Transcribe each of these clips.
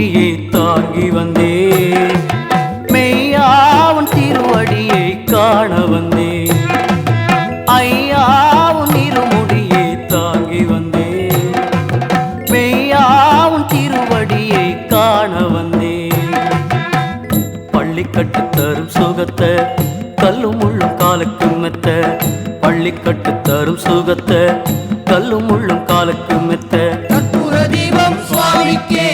ஐயா தாங்கி வந்தே மெய்யாவும் திருவடியை காண வந்தே ஐயாவும் இருமுடியை தாங்கி வந்தே மெய்யாவும் திருவடியை காண வந்தே பள்ளி கட்டு தரும் சுகத்தை கல்லும் முள்ளும் காலுக்கு மெத்த. பள்ளி கட்டு தரும் சுகத்தை கல்லும் முள்ளும் காலுக்கு மெத்த. தீபம் சுவாமிக்கே.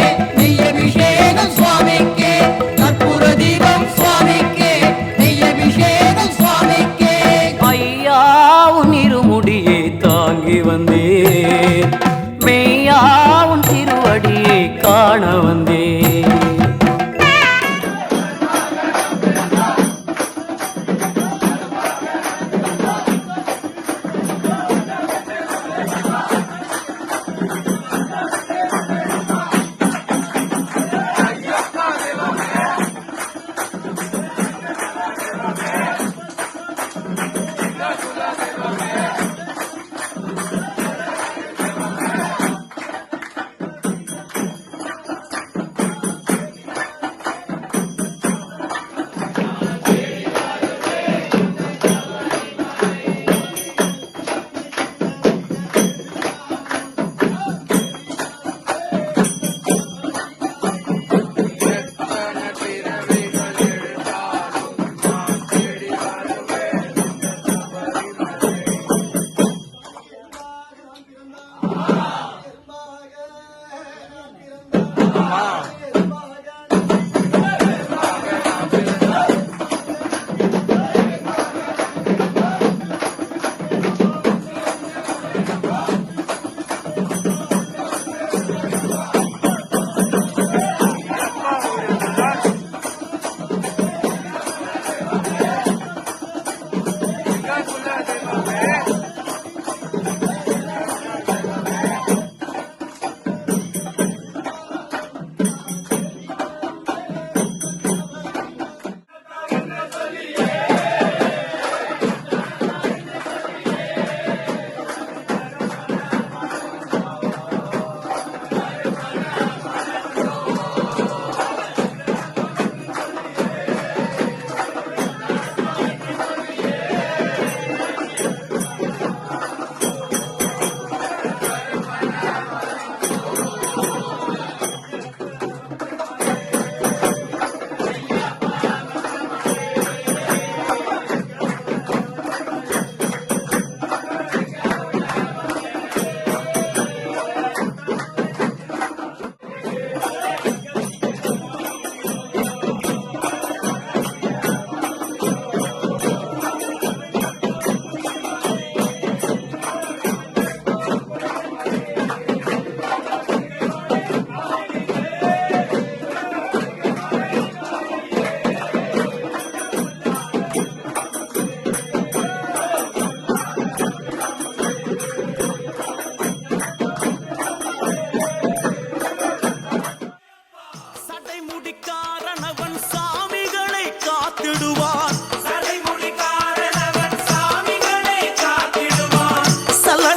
காண வந்தே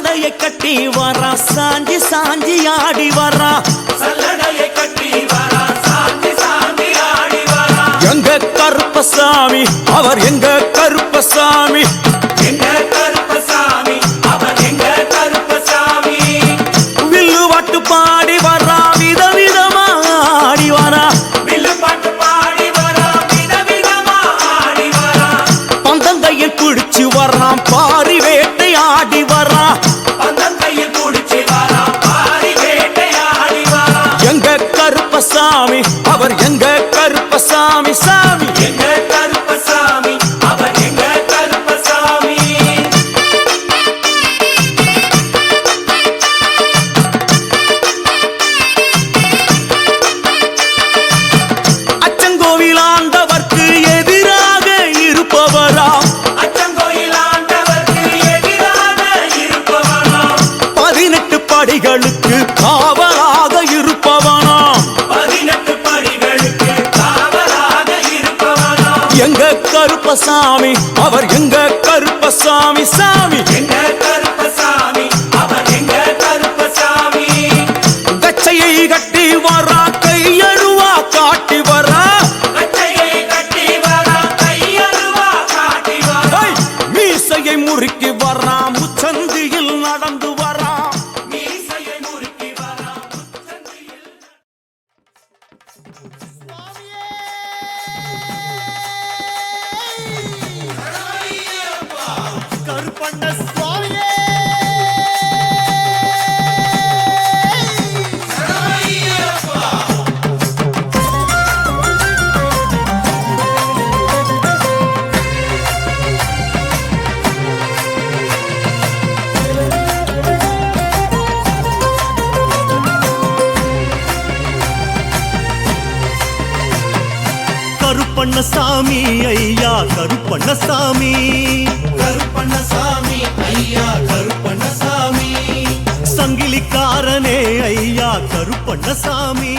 சல்லடைய கட்டி வரா சாஞ்சி சாஞ்சி ஆடி வரா. சல்லடைய கட்டி வரா சாஞ்சி சாஞ்சி ஆடி வரா. எங்க கருப்பசாமி அவர் எங்க கருப்பசாமி? எங்க கருப்பசாமி, அவர் எங்க கருப்பசாமி. வில்லு வாட்டு பாடி வரா ஆடி வரா. பாடி ஆடி பந்தங்கையில் குடிச்சு வர்றான் சாமி. கருப்பசாமி அவர் எங்க கருப்பசாமி சாமி? எங்க கருப்பசாமி? அவன் எங்க கருப்பசாமி? கச்சையை கட்டி வரா கையழுவா காட்டி வரா! மீசையை முறுக்கி வரா முச்சந்தியில் நடந்து வரா. கருப்பண்ணசாமி ஐயா கருப்பண்ணசாமி. கருப்பண்ணசாமி ஐயா கருப்பண்ணசாமி. சங்கிலிக்காரனே ஐயா கருப்பண்ணசாமி.